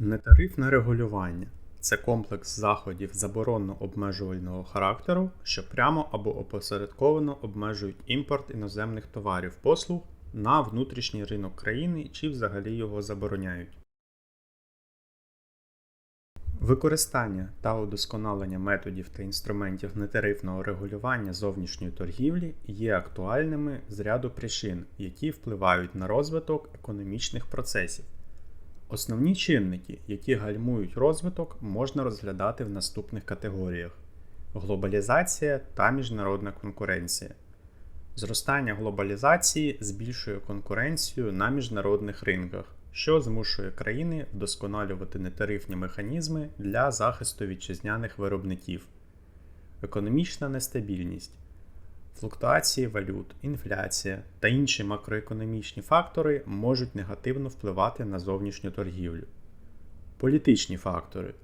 Нетарифне регулювання це комплекс заходів заборонно-обмежувального характеру, що прямо або опосередковано обмежують імпорт іноземних товарів послуг на внутрішній ринок країни чи взагалі його забороняють. Використання та удосконалення методів та інструментів нетарифного регулювання зовнішньої торгівлі є актуальними з ряду причин, які впливають на розвиток економічних процесів. Основні чинники, які гальмують розвиток, можна розглядати в наступних категоріях: глобалізація та міжнародна конкуренція. Зростання глобалізації збільшує конкуренцію на міжнародних ринках, що змушує країни вдосконалювати нетарифні механізми для захисту вітчизняних виробників, економічна нестабільність. Флуктуації валют, інфляція та інші макроекономічні фактори можуть негативно впливати на зовнішню торгівлю. Політичні фактори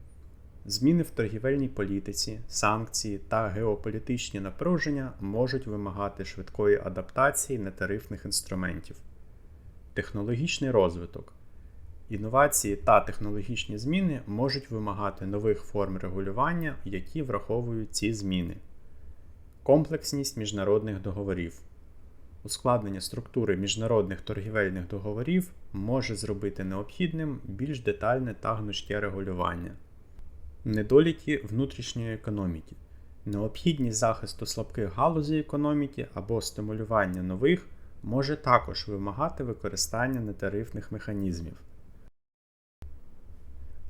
зміни в торгівельній політиці, санкції та геополітичні напруження можуть вимагати швидкої адаптації нетарифних інструментів. Технологічний розвиток. Інновації та технологічні зміни можуть вимагати нових форм регулювання, які враховують ці зміни. Комплексність міжнародних договорів. Ускладнення структури міжнародних торгівельних договорів може зробити необхідним більш детальне та гнучке регулювання. Недоліки внутрішньої економіки. Необхідність захисту слабких галузей економіки або стимулювання нових може також вимагати використання нетарифних механізмів.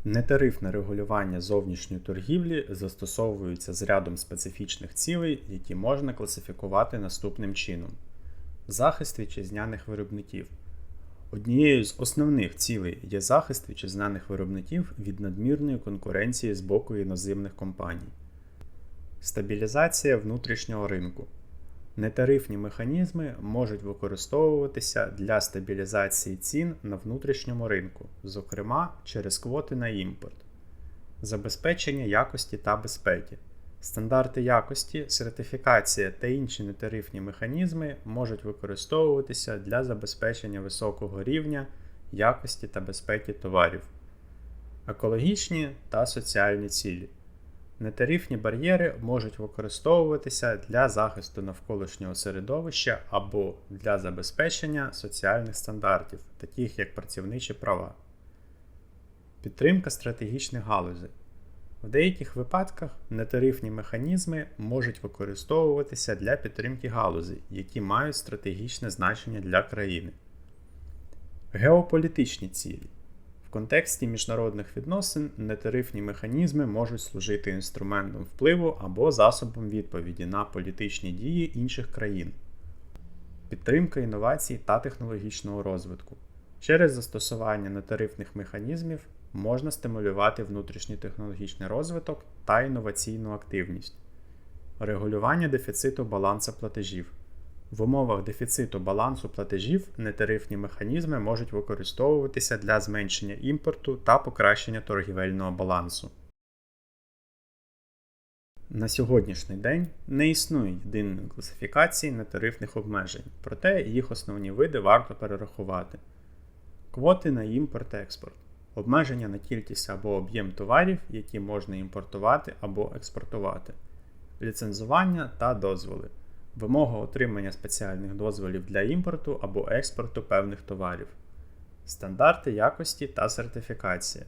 Нетарифне регулювання зовнішньої торгівлі застосовується з рядом специфічних цілей, які можна класифікувати наступним чином: захист вітчизняних виробників. Однією з основних цілей є захист вітчизняних виробників від надмірної конкуренції з боку іноземних компаній, стабілізація внутрішнього ринку. Нетарифні механізми можуть використовуватися для стабілізації цін на внутрішньому ринку, зокрема через квоти на імпорт, забезпечення якості та безпеки. Стандарти якості, сертифікація та інші нетарифні механізми можуть використовуватися для забезпечення високого рівня якості та безпеки товарів, екологічні та соціальні цілі. Нетарифні бар'єри можуть використовуватися для захисту навколишнього середовища або для забезпечення соціальних стандартів, таких як працівничі права. Підтримка стратегічних галузей. В деяких випадках нетарифні механізми можуть використовуватися для підтримки галузей, які мають стратегічне значення для країни. Геополітичні цілі контексті міжнародних відносин нетарифні механізми можуть служити інструментом впливу або засобом відповіді на політичні дії інших країн, підтримка інновацій та технологічного розвитку. Через застосування нетарифних механізмів можна стимулювати внутрішній технологічний розвиток та інноваційну активність, регулювання дефіциту баланса платежів. В умовах дефіциту балансу платежів нетарифні механізми можуть використовуватися для зменшення імпорту та покращення торгівельного балансу. На сьогоднішній день не існує єдиної класифікації нетарифних обмежень, проте їх основні види варто перерахувати. Квоти на імпорт-експорт, обмеження на кількість або об'єм товарів, які можна імпортувати або експортувати, ліцензування та дозволи вимога отримання спеціальних дозволів для імпорту або експорту певних товарів, стандарти якості та сертифікація.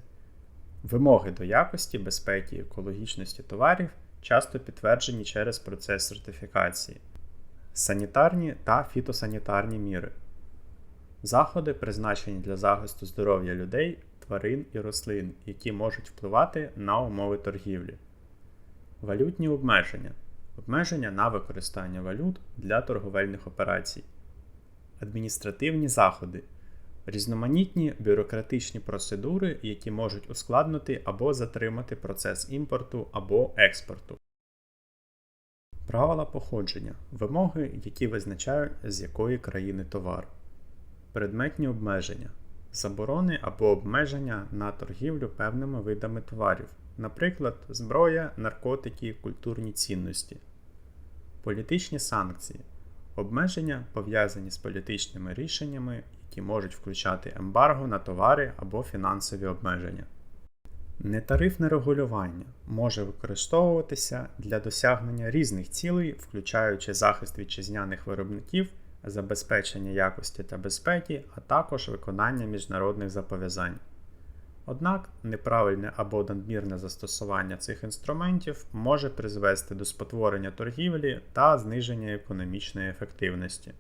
Вимоги до якості, безпеки і екологічності товарів часто підтверджені через процес сертифікації, санітарні та фітосанітарні міри. Заходи призначені для захисту здоров'я людей, тварин і рослин, які можуть впливати на умови торгівлі, валютні обмеження обмеження на використання валют для торговельних операцій, адміністративні заходи, різноманітні бюрократичні процедури, які можуть ускладнити або затримати процес імпорту або експорту. Правила походження. Вимоги, які визначають, з якої країни товар, предметні обмеження, заборони або обмеження на торгівлю певними видами товарів наприклад, зброя, наркотики, культурні цінності, політичні санкції, обмеження пов'язані з політичними рішеннями, які можуть включати ембарго на товари або фінансові обмеження. Нетарифне регулювання може використовуватися для досягнення різних цілей, включаючи захист вітчизняних виробників, забезпечення якості та безпеки, а також виконання міжнародних зобов'язань. Однак неправильне або надмірне застосування цих інструментів може призвести до спотворення торгівлі та зниження економічної ефективності.